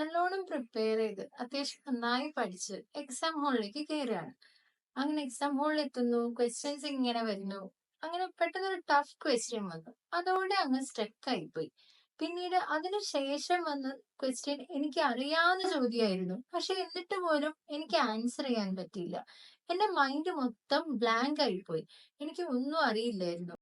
നല്ലോണം പ്രിപ്പയർ ചെയ്ത് അത്യാവശ്യം നന്നായി പഠിച്ച് എക്സാം ഹാളിലേക്ക് കയറുകയാണ് അങ്ങനെ എക്സാം ഹാളിൽ എത്തുന്നു ക്വസ്റ്റ്യൻസ് ഇങ്ങനെ വരുന്നു. അങ്ങനെ പെട്ടെന്ന് ഒരു ടഫ് ക്വസ്റ്റ്യൻ വന്നു. അതോടെ അങ്ങ് സ്റ്റക്ക് ആയിപ്പോയി. പിന്നീട് അതിനുശേഷം വന്ന ക്വസ്റ്റ്യൻ എനിക്ക് അറിയാവുന്ന ചോദ്യമായിരുന്നു. പക്ഷെ എന്നിട്ട് പോലും എനിക്ക് ആൻസർ ചെയ്യാൻ പറ്റിയില്ല. എന്റെ മൈൻഡ് മൊത്തം ബ്ലാങ്ക് ആയിപ്പോയി. എനിക്ക് ഒന്നും അറിയില്ലായിരുന്നു.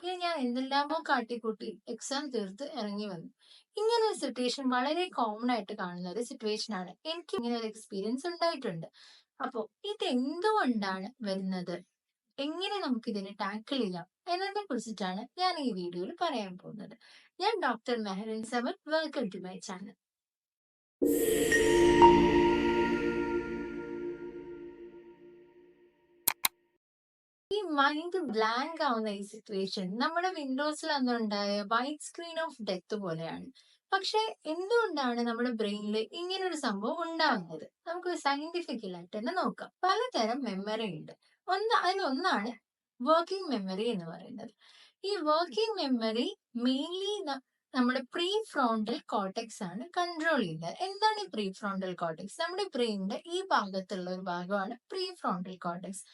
പിന്നെ ഞാൻ എന്തെല്ലാമോ കാട്ടിക്കൂട്ടി എക്സാം തീർത്ത് ഇറങ്ങി വന്നു. ഇങ്ങനെ ഒരു സിറ്റുവേഷൻ വളരെ കോമൺ ആയിട്ട് കാണുന്ന ഒരു സിറ്റുവേഷൻ ആണ്. എനിക്ക് ഇങ്ങനെ ഒരു എക്സ്പീരിയൻസ് ഉണ്ടായിട്ടുണ്ട്. അപ്പോ ഇത് എന്തുകൊണ്ടാണ് വരുന്നത്? എങ്ങനെ നമുക്ക് ഇതിനെ ടാക്കിൾ ചെയ്യാം? എന്നതിനെ കുറിച്ചിട്ടാണ് ഞാൻ ഈ വീഡിയോയിൽ പറയാൻ പോകുന്നത്. ഞാൻ doctor Mehreen Samar welcome to my channel mind blank ആവുന്ന ഈ സിറ്റുവേഷൻ നമ്മുടെ വിൻഡോസിൽ അന്നുണ്ടായ വൈറ്റ് സ്ക്രീൻ ഓഫ് ഡെത്ത് പോലെയാണ്. പക്ഷെ എന്തുകൊണ്ടാണ് നമ്മുടെ ബ്രെയിനിൽ ഇങ്ങനെ ഒരു സംഭവം ഉണ്ടാകുന്നത് നമുക്ക് സയന്റിഫിക്കലായിട്ട് തന്നെ നോക്കാം. പലതരം മെമ്മറി ഉണ്ട്. ഒന്ന് അതിലൊന്നാണ് വർക്കിംഗ് മെമ്മറി എന്ന് പറയുന്നത്. ഈ വർക്കിംഗ് മെമ്മറി മെയിൻലി നമ്മുടെ പ്രീ ഫ്രോണ്ടൽ കോട്ടക്സ് ആണ് കൺട്രോൾ ചെയ്യുന്നത്. എന്താണ് ഈ പ്രീ ഫ്രോണ്ടൽ കോട്ടക്സ് നമ്മുടെ ബ്രെയിനിന്റെ ഈ ഭാഗത്തുള്ള ഒരു ഭാഗമാണ് പ്രീ ഫ്രോണ്ടൽ കോർട്ടെക്സ്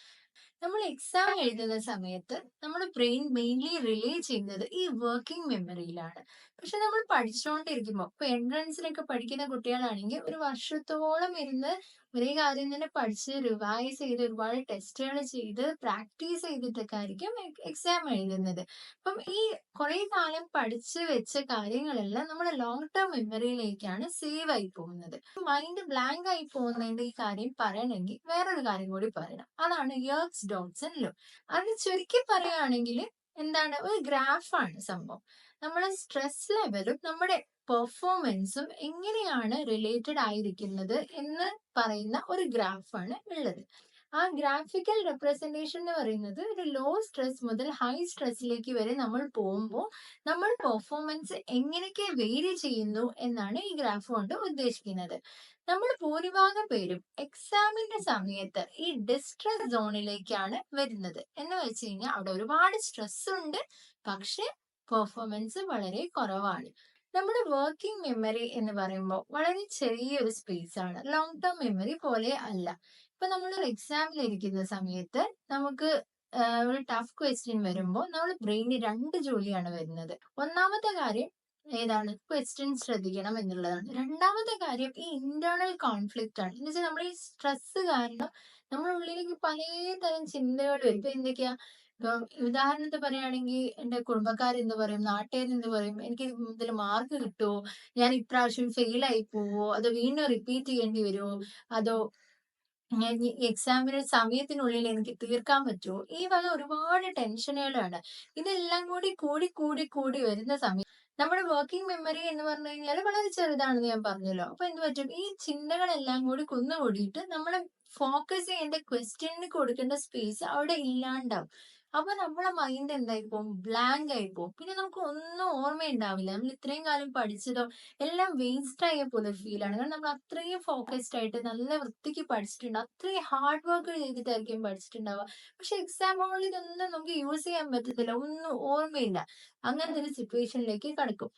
നമ്മൾ എക്സാം എഴുതുന്ന സമയത്ത് നമ്മുടെ ബ്രെയിൻ മെയിൻലി റിലേ ചെയ്യുന്നത് ഈ വർക്കിംഗ് മെമ്മറിയിലാണ് പക്ഷെ നമ്മൾ പഠിച്ചുകൊണ്ടിരിക്കുമ്പോൾ ഇപ്പൊ എൻട്രൻസിനൊക്കെ പഠിക്കുന്ന കുട്ടികളാണെങ്കിൽ ഒരു വർഷത്തോളം ഇരുന്ന് ഒരേ കാര്യം തന്നെ പഠിച്ച് റിവൈസ് ചെയ്ത് ഒരുപാട് ടെസ്റ്റുകൾ ചെയ്ത് പ്രാക്ടീസ് ചെയ്തിട്ടൊക്കെ ആയിരിക്കും എക്സാം എഴുതുന്നത്. അപ്പം ഈ കുറെ കാലം പഠിച്ച് വെച്ച കാര്യങ്ങളെല്ലാം നമ്മുടെ ലോങ് ടേം മെമ്മറിയിലേക്കാണ് സേവ് ആയി പോകുന്നത്. മൈൻഡ് ബ്ലാങ്ക് ആയി പോകുന്നതിന്റെ ഈ കാര്യം പറയണമെങ്കിൽ വേറൊരു കാര്യം കൂടി പറയണം. അതാണ് യേർക്സ് ഡോട്ട്സ് ആൻഡ് ലോ അത് ചുരുക്കി പറയുകയാണെങ്കിൽ എന്താണ്? ഒരു ഗ്രാഫാണ് സംഭവം. നമ്മുടെ സ്ട്രെസ് ലെവലും നമ്മുടെ പെർഫോമൻസും എങ്ങനെയാണ് റിലേറ്റഡ് ആയിരിക്കുന്നത് എന്ന് പറയുന്ന ഒരു ഗ്രാഫാണ് ഉള്ളത്. ആ ഗ്രാഫിക്കൽ റെപ്രസെന്റേഷൻ എന്ന് പറയുന്നത് ഒരു ലോ സ്ട്രെസ് മുതൽ ഹൈ സ്ട്രെസ്സിലേക്ക് വരെ നമ്മൾ പോകുമ്പോൾ നമ്മൾ പെർഫോമൻസ് എങ്ങനെയൊക്കെ വേരി ചെയ്യുന്നു എന്നാണ് ഈ ഗ്രാഫ് കൊണ്ട് ഉദ്ദേശിക്കുന്നത്. നമ്മൾ ഭൂരിഭാഗം പേരും എക്സാമിന്റെ സമയത്ത് ഈ ഡിസ്ട്രെസ് സോണിലേക്കാണ് വരുന്നത്. എന്ന് വെച്ച് കഴിഞ്ഞാൽ അവിടെ ഒരുപാട് സ്ട്രെസ് ഉണ്ട്. പക്ഷെ പെർഫോമൻസ് വളരെ കുറവാണ്. നമ്മുടെ വർക്കിംഗ് മെമ്മറി എന്ന് പറയുമ്പോൾ വളരെ ചെറിയൊരു സ്പേസ് ആണ്. ലോങ് ടേം മെമ്മറി പോലെ അല്ല. ഇപ്പൊ നമ്മൾ ഒരു എക്സാമിൽ ഇരിക്കുന്ന സമയത്ത് നമുക്ക് ഒരു ടഫ് ക്വസ്റ്റ്യൻ വരുമ്പോൾ നമ്മുടെ ബ്രെയിനിൽ രണ്ട് ജോലിയാണ് വരുന്നത്. ഒന്നാമത്തെ കാര്യം ഏതാണ്? ക്വസ്റ്റ്യൻ ശ്രദ്ധിക്കണം എന്നുള്ളതാണ്. രണ്ടാമത്തെ കാര്യം ഈ ഇന്റേണൽ കോൺഫ്ലിക്റ്റ് ആണ്. എന്ന് വെച്ചാൽ നമ്മുടെ ഈ സ്ട്രെസ് കാരണം നമ്മുടെ ഉള്ളിലേക്ക് പലതരം ചിന്തകൾ വരും. ഇപ്പൊ എന്തൊക്കെയാ? ഇപ്പം ഉദാഹരണത്തിന് പറയുകയാണെങ്കിൽ എന്റെ കുടുംബക്കാർ എന്ത് പറയും? നാട്ടുകാർ എന്ത് പറയും? എനിക്ക് ഇതിൽ മാർക്ക് കിട്ടുമോ ഞാൻ ഇപ്രാവശ്യം ഫെയിൽ ആയി പോവോ? അതോ വീണ്ടും റിപ്പീറ്റ് ചെയ്യേണ്ടി വരുമോ അതോ എക്സാമിന് സമയത്തിനുള്ളിൽ എനിക്ക് തീർക്കാൻ പറ്റുമോ ഈ വക ഒരുപാട് ടെൻഷനുകളാണ്. ഇതെല്ലാം കൂടി കൂടി കൂടി കൂടി വരുന്ന സമയം. നമ്മുടെ വർക്കിംഗ് മെമ്മറി എന്ന് പറഞ്ഞു കഴിഞ്ഞാൽ വളരെ ചെറുതാണെന്ന് ഞാൻ പറഞ്ഞല്ലോ. അപ്പൊ എന്ത് പറ്റും? ഈ ചിന്തകളെല്ലാം കൂടി കുന്നുകൂടിയിട്ട് നമ്മളെ ഫോക്കസ് ചെയ്യേണ്ട ക്വസ്റ്റ്യന് കൊടുക്കേണ്ട സ്പേസ് അവിടെ ഇല്ലാണ്ടാവും. അപ്പൊ നമ്മളെ മൈൻഡ് എന്തായി പോകും? ബ്ലാങ്ക് ആയി പോകും. പിന്നെ നമുക്ക് ഒന്നും ഓർമ്മയുണ്ടാവില്ല. നമ്മൾ ഇത്രയും കാലം പഠിച്ചതോ എല്ലാം വേസ്റ്റ് ആയ പോലെ ഫീൽ ആണ്. കാരണം നമ്മൾ അത്രയും ഫോക്കസ്ഡ് ആയിട്ട് നല്ല വൃത്തിക്ക് പഠിച്ചിട്ടുണ്ട്. അത്രയും ഹാർഡ് വർക്ക് ചെയ്തിട്ടായിരിക്കും പഠിച്ചിട്ടുണ്ടാവുക. പക്ഷെ എക്സാം ഹോളിൽ ഇതൊന്നും നമുക്ക് യൂസ് ചെയ്യാൻ പറ്റത്തില്ല. ഒന്നും ഓർമ്മയില്ല. അങ്ങനത്തെ ഒരു സിറ്റുവേഷനിലേക്ക് കടക്കും.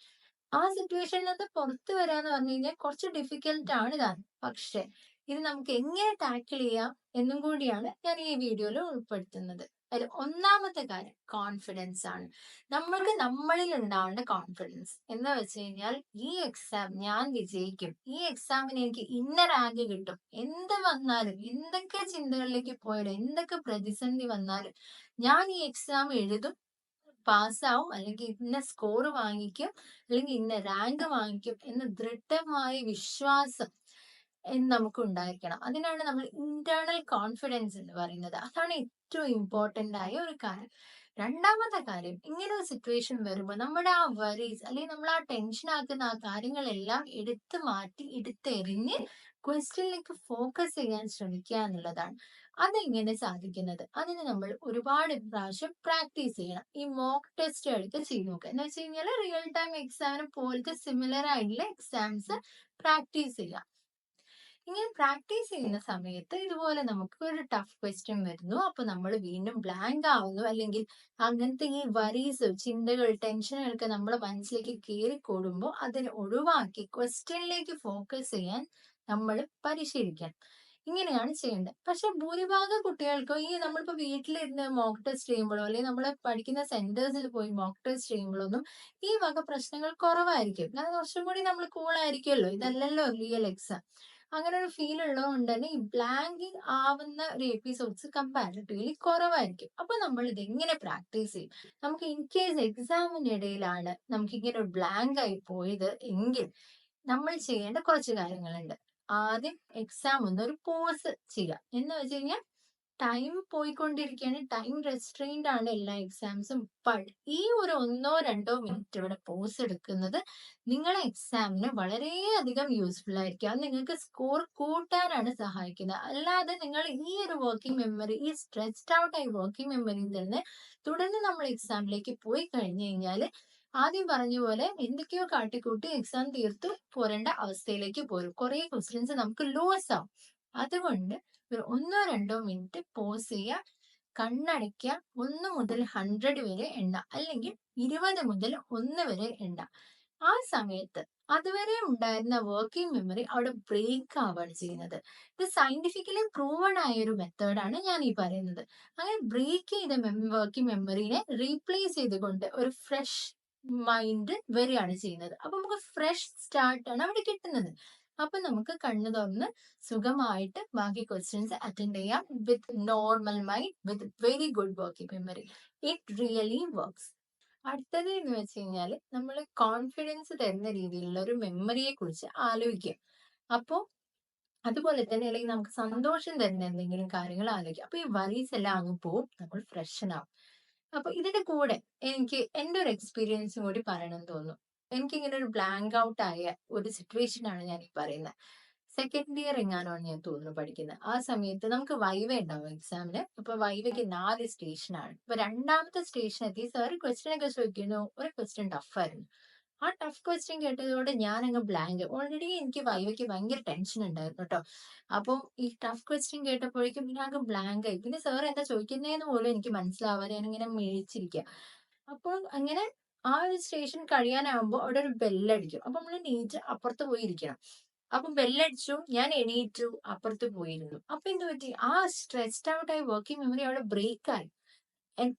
ആ സിറ്റുവേഷനിൽ നിന്ന് പുറത്തു വരാന്ന് പറഞ്ഞു കഴിഞ്ഞാൽ കുറച്ച് ഡിഫിക്കൽട്ട് ആണ് താൻ പക്ഷെ ഇത് നമുക്ക് എങ്ങനെ ടാക്കിൾ ചെയ്യാം എന്നും കൂടിയാണ് ഞാൻ ഈ വീഡിയോയിൽ ഉൾപ്പെടുത്തുന്നത്. അതിൽ ഒന്നാമത്തെ കാര്യം കോൺഫിഡൻസ് ആണ്. നമ്മൾക്ക് നമ്മളിൽ ഉണ്ടാവേണ്ട കോൺഫിഡൻസ് എന്ന് വെച്ച് കഴിഞ്ഞാൽ ഈ എക്സാം ഞാൻ വിജയിക്കും. ഈ എക്സാമിന് എനിക്ക് ഇന്ന റാങ്ക് കിട്ടും. എന്ത് വന്നാലും എന്തൊക്കെ ചിന്തകളിലേക്ക് പോയാലും എന്തൊക്കെ പ്രതിസന്ധി വന്നാലും ഞാൻ ഈ എക്സാം എഴുതും പാസ്സാവും അല്ലെങ്കിൽ ഇന്ന സ്കോർ വാങ്ങിക്കും അല്ലെങ്കിൽ ഇന്ന റാങ്ക് വാങ്ങിക്കും എന്ന ദൃഢമായ വിശ്വാസം നമുക്ക് ഉണ്ടായിരിക്കണം. അതിനാണ് നമ്മൾ ഇന്റേണൽ കോൺഫിഡൻസ് എന്ന് പറയുന്നത്. അതാണ് ഏറ്റവും ഇമ്പോർട്ടന്റ് ആയ ഒരു കാര്യം. രണ്ടാമത്തെ കാര്യം ഇങ്ങനെ ഒരു സിറ്റുവേഷൻ വരുമ്പോൾ നമ്മുടെ ആ വറീസ് അല്ലെങ്കിൽ നമ്മൾ ആ ടെൻഷൻ ആക്കുന്ന ആ കാര്യങ്ങളെല്ലാം എടുത്തു മാറ്റി എടുത്തെറിഞ്ഞ് ക്വസ്റ്റ്യനിലേക്ക് ഫോക്കസ് ചെയ്യാൻ ശ്രമിക്കുക എന്നുള്ളതാണ്. അതെങ്ങനെ സാധിക്കുന്നത്? അതിന് നമ്മൾ ഒരുപാട് പ്രാവശ്യം പ്രാക്ടീസ് ചെയ്യണം. ഈ മോക്ക് ടെസ്റ്റ് എടുത്ത് ചെയ്ത് നോക്കുക എന്ന് വെച്ച് കഴിഞ്ഞാൽ റിയൽ ടൈം എക്സാമിന് പോലത്തെ സിമിലർ ആയിട്ടുള്ള എക്സാംസ് പ്രാക്ടീസ് ചെയ്യുക ഇങ്ങനെ പ്രാക്ടീസ് ചെയ്യുന്ന സമയത്ത് ഇതുപോലെ നമുക്ക് ഒരു ടഫ് ക്വസ്റ്റ്യൻ വരുന്നു. അപ്പൊ നമ്മൾ വീണ്ടും ബ്ലാങ്ക് ആവുന്നു. അല്ലെങ്കിൽ അങ്ങനത്തെ ഈ വറീസ്, ചിന്തകൾ, ടെൻഷനുകളൊക്കെ നമ്മുടെ മനസ്സിലേക്ക് കയറിക്കൂടുമ്പോൾ അതിനെ ഒഴിവാക്കി ക്വസ്റ്റ്യനിലേക്ക് ഫോക്കസ് ചെയ്യാൻ നമ്മൾ പരിശീലിക്കണം. ഇങ്ങനെയാണ് ചെയ്യേണ്ടത്. പക്ഷെ ഭൂരിഭാഗം കുട്ടികൾക്കോ ഈ നമ്മളിപ്പോ വീട്ടിലിരുന്ന് മോക്ക് ടെസ്റ്റ് ചെയ്യുമ്പോഴോ അല്ലെങ്കിൽ നമ്മൾ പഠിക്കുന്ന സെന്റേഴ്സിൽ പോയി മോക്ക് ടെസ്റ്റ് ചെയ്യുമ്പോഴൊന്നും ഈ വക പ്രശ്നങ്ങൾ കുറവായിരിക്കും. കാരണം കുറച്ചും കൂടി നമ്മൾ കൂളായിരിക്കുമല്ലോ ഇതല്ലല്ലോ റിയൽ എക്സാം. അങ്ങനെ ഒരു ഫീൽ ഉള്ളതുകൊണ്ട് തന്നെ ഈ ബ്ലാങ്കിങ് ആവുന്ന ഒരു എപ്പിസോഡ്സ് കമ്പാരിറ്റീവ്ലി കുറവായിരിക്കും. അപ്പൊ നമ്മൾ ഇത് എങ്ങനെ പ്രാക്ടീസ് ചെയ്യും? നമുക്ക് ഇൻ കേസ് എക്സാമിനിടയിലാണ് നമുക്ക് ഇങ്ങനെ ഒരു ബ്ലാങ്ക് ആയി പോയത് എങ്കിൽ നമ്മൾ ചെയ്യേണ്ട കുറച്ച് കാര്യങ്ങളുണ്ട്. ആദ്യം എക്സാം ഒന്ന് ഒരു പോസ് ചെയ്യുക. എന്ന് വെച്ച് കഴിഞ്ഞാൽ ടൈം പോയിക്കൊണ്ടിരിക്കുകയാണ്. ടൈം റെസ്ട്രെയിൻഡ് ആണ് എല്ലാ എക്സാംസും. ഈ ഒരു 1ഓ 2ഓ മിനിറ്റ് ഇവിടെ പോസ് എടുക്കുന്നത് നിങ്ങളെ എക്സാമിന് വളരെയധികം യൂസ്ഫുൾ ആയിരിക്കും. അത് നിങ്ങൾക്ക് സ്കോർ കൂട്ടാനാണ് സഹായിക്കുന്നത്. അല്ലാതെ നിങ്ങൾ ഈ ഒരു വർക്കിംഗ് മെമ്മറി ഈ സ്ട്രെസ്ഡ് ഔട്ട് ആയി വർക്കിംഗ് മെമ്മറിയിൽ നിന്ന് തുടർന്ന് നമ്മൾ എക്സാമിലേക്ക് പോയി കഴിഞ്ഞു കഴിഞ്ഞാൽ ആദ്യം പറഞ്ഞ പോലെ എന്തൊക്കെയോ കാട്ടിക്കൂട്ടി എക്സാം തീർത്തു പോരേണ്ട അവസ്ഥയിലേക്ക് പോരും. കുറെ ക്വസ്റ്റ്യൻസ് നമുക്ക് ലോസ് ആവും. അതുകൊണ്ട് ഒരു 1ഓ 2ഓ മിനിറ്റ് പോസ് ചെയ്യുക. കണ്ണടയ്ക്കുക. ഒന്ന് മുതൽ 100 വരെ എണ്ണ അല്ലെങ്കിൽ 20 മുതൽ ഒന്ന് വരെ എണ്ണ ആ സമയത്ത് അതുവരെ ഉണ്ടായിരുന്ന വർക്കിംഗ് മെമ്മറി അവിടെ ബ്രേക്ക് ആവാണ് ചെയ്യുന്നത്. ഇത് സയന്റിഫിക്കലി പ്രൂവൺ ആയ ഒരു മെത്തേഡാണ് ഞാൻ ഈ പറയുന്നത്. അങ്ങനെ ബ്രേക്ക് ചെയ്ത വർക്കിംഗ് മെമ്മറിനെ റീപ്ലേസ് ചെയ്തുകൊണ്ട് ഒരു ഫ്രഷ് മൈൻഡ് വരികയാണ് ചെയ്യുന്നത്. അപ്പൊ നമുക്ക് ഫ്രഷ് സ്റ്റാർട്ട് ആണ് അവിടെ കിട്ടുന്നത്. അപ്പൊ നമുക്ക് കണ്ണു തുറന്ന് സുഖമായിട്ട് ബാക്കി ക്വസ്റ്റ്യൻസ് അറ്റൻഡ് ചെയ്യാം with normal mind with very good working memory. It really works. അടുത്തത് എന്ന് വെച്ച് കഴിഞ്ഞാൽ നമ്മൾ കോൺഫിഡൻസ് തരുന്ന രീതിയിലുള്ള ഒരു മെമ്മറിയെ കുറിച്ച് ആലോചിക്കുക. അപ്പോൾ അതുപോലെ തന്നെ അല്ലെങ്കിൽ നമുക്ക് സന്തോഷം തരുന്ന എന്തെങ്കിലും കാര്യങ്ങൾ ആലോചിക്കുക. അപ്പൊ ഈ വറീസ് എല്ലാം അങ്ങ് പോവും. നമ്മൾ ഫ്രഷനാവും. അപ്പൊ ഇതിന്റെ കൂടെ എനിക്ക് എന്റെ ഒരു എക്സ്പീരിയൻസും കൂടി പറയണമെന്ന് തോന്നുന്നു. എനിക്കിങ്ങനെ ഒരു ബ്ലാങ്ക് ഔട്ട് ആയ ഒരു സിറ്റുവേഷൻ ആണ് ഞാൻ ഈ പറയുന്നത്. സെക്കൻഡ് ഇയർ എങ്ങാനാണ് ഞാൻ തോന്നുന്നു പഠിക്കുന്നത്. ആ സമയത്ത് നമുക്ക് വൈവ ഉണ്ടാവും എക്സാമിന്. അപ്പൊ വൈവയ്ക്ക് നാല് സ്റ്റേഷൻ ആണ്. അപ്പൊ രണ്ടാമത്തെ സ്റ്റേഷൻ എത്തി സാർ ക്വസ്റ്റ്യൻ ഒക്കെ ചോദിക്കുന്നു. ഒരു ക്വസ്റ്റ്യൻ ടഫായിരുന്നു ആ ടഫ് ക്വസ്റ്റ്യൻ കേട്ടതോടെ ഞാൻ അങ്ങ് ബ്ലാങ്ക്. ഓൾറെഡി എനിക്ക് വൈവയ്ക്ക് ഭയങ്കര ടെൻഷൻ ഉണ്ടായിരുന്നു കേട്ടോ അപ്പോൾ ഈ ടഫ് ക്വസ്റ്റ്യൻ കേട്ടപ്പോഴേക്കും ഞാൻ അങ്ങ് ബ്ലാങ്ക് ആയി. പിന്നെ സാർ എന്താ ചോദിക്കുന്നതെന്ന് പോലും എനിക്ക് മനസ്സിലാവാതെ ഇങ്ങനെ മിഴിച്ചിരിക്കുക. അപ്പോൾ അങ്ങനെ ആ ഒരു സ്റ്റേഷൻ കഴിയാനാകുമ്പോൾ അവിടെ ഒരു ബെല്ലടിക്കും. അപ്പൊ നമ്മൾ നീറ്റ് അപ്പുറത്ത് പോയി ഇരിക്കണം. അപ്പൊ ബെല്ലടിച്ചു. ഞാൻ എണീറ്റു. അപ്പുറത്ത് പോയിരുന്നു. അപ്പൊ എന്ത് പറ്റി? ആ സ്ട്രെസ്ഡ് ഔട്ട് ആയി വർക്കിംഗ് മെമ്മറി അവിടെ ബ്രേക്ക് ആയി.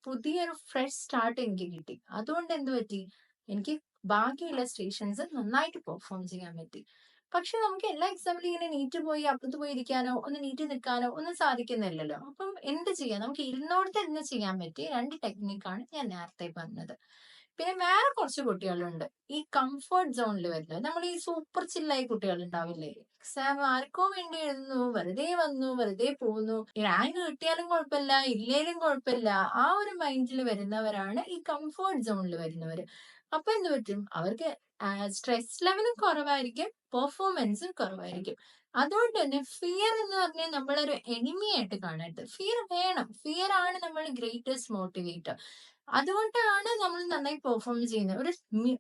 പുതിയൊരു ഫ്രഷ് സ്റ്റാർട്ട് എനിക്ക് കിട്ടി. അതുകൊണ്ട് എന്ത് പറ്റി? എനിക്ക് ബാക്കിയുള്ള സ്റ്റേഷൻസ് നന്നായിട്ട് പെർഫോം ചെയ്യാൻ പറ്റി. പക്ഷെ നമുക്ക് എല്ലാ എക്സാമിലും ഇങ്ങനെ നീറ്റ് പോയി അപ്പുറത്ത് പോയി ഇരിക്കാനോ ഒന്ന് നീറ്റ് നിൽക്കാനോ ഒന്നും സാധിക്കുന്നില്ലല്ലോ. അപ്പം എന്ത് ചെയ്യാം? നമുക്ക് ഇരുന്നോടത്ത് ഇരുന്ന് ചെയ്യാൻ പറ്റിയ രണ്ട് ടെക്നിക്കാണ് ഞാൻ നേരത്തെ പറഞ്ഞത്. പിന്നെ വേറെ കുറച്ച് കുട്ടികളുണ്ട്. ഈ കംഫർട്ട് സോണിൽ വരുന്നത്. നമ്മൾ ഈ സൂപ്പർ ചില്ലായി കുട്ടികൾ ഉണ്ടാവില്ലേ? എക്സാം ആർക്കോ വേണ്ടി എഴുതുന്നു. വെറുതെ വന്നു. വെറുതെ പോകുന്നു റാങ്ക് കിട്ടിയാലും കുഴപ്പമില്ല. ഇല്ലേലും കുഴപ്പമില്ല. ആ ഒരു മൈൻഡിൽ വരുന്നവരാണ് ഈ കംഫർട്ട് സോണിൽ വരുന്നവർ അപ്പൊ എന്ത് പറ്റും? അവർക്ക് സ്ട്രെസ് ലെവലും കുറവായിരിക്കും. പെർഫോമൻസും കുറവായിരിക്കും. അതുകൊണ്ട് തന്നെ ഫിയർ എന്ന് പറഞ്ഞാൽ നമ്മളൊരു എനിമി ആയിട്ട് കാണരുത്. ഫിയർ വേണം. ഫിയർ ആണ് നമ്മൾ ഗ്രേറ്റസ്റ്റ് മോട്ടിവേറ്റർ. അതുകൊണ്ടാണ് നമ്മൾ നന്നായി പെർഫോം ചെയ്യുന്നത്. ഒരു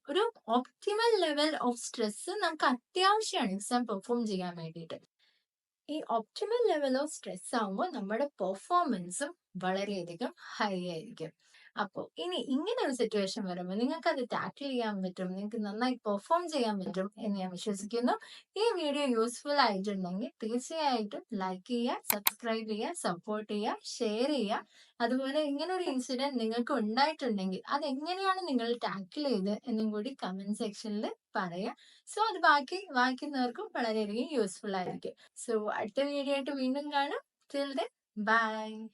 ഒരു ഒപ്റ്റിമൽ ലെവൽ ഓഫ് സ്ട്രെസ് നമുക്ക് അത്യാവശ്യമാണ് എക്സാം പെർഫോം ചെയ്യാൻ വേണ്ടിയിട്ട്. ഈ ഒപ്റ്റിമൽ ലെവൽ ഓഫ് സ്ട്രെസ് ആകുമ്പോൾ നമ്മുടെ പെർഫോമൻസും വളരെയധികം ഹൈ ആയിരിക്കും. അപ്പൊ ഇനി ഇങ്ങനെ ഒരു സിറ്റുവേഷൻ വരുമ്പോൾ നിങ്ങൾക്ക് അത് ടാക്കിൾ ചെയ്യാൻ പറ്റും. നിങ്ങൾക്ക് നന്നായി പെർഫോം ചെയ്യാൻ പറ്റും എന്ന് ഞാൻ വിശ്വസിക്കുന്നു. ഈ വീഡിയോ യൂസ്ഫുൾ ആയിട്ടുണ്ടെങ്കിൽ തീർച്ചയായിട്ടും ലൈക്ക് ചെയ്യുക, സബ്സ്ക്രൈബ് ചെയ്യുക, സപ്പോർട്ട് ചെയ്യുക, ഷെയർ ചെയ്യുക. അതുപോലെ ഇങ്ങനെ ഒരു ഇൻസിഡന്റ് നിങ്ങൾക്ക് ഉണ്ടായിട്ടുണ്ടെങ്കിൽ അതെങ്ങനെയാണ് നിങ്ങൾ ടാക്കിൾ ചെയ്ത് എന്നും കൂടി കമന്റ് സെക്ഷനിൽ പറയുക. സോ അത് ബാക്കി വായിക്കുന്നവർക്കും വളരെയധികം യൂസ്ഫുൾ ആയിരിക്കും. സോ അടുത്ത വീഡിയോ ആയിട്ട് വീണ്ടും കാണാം. Till then bye.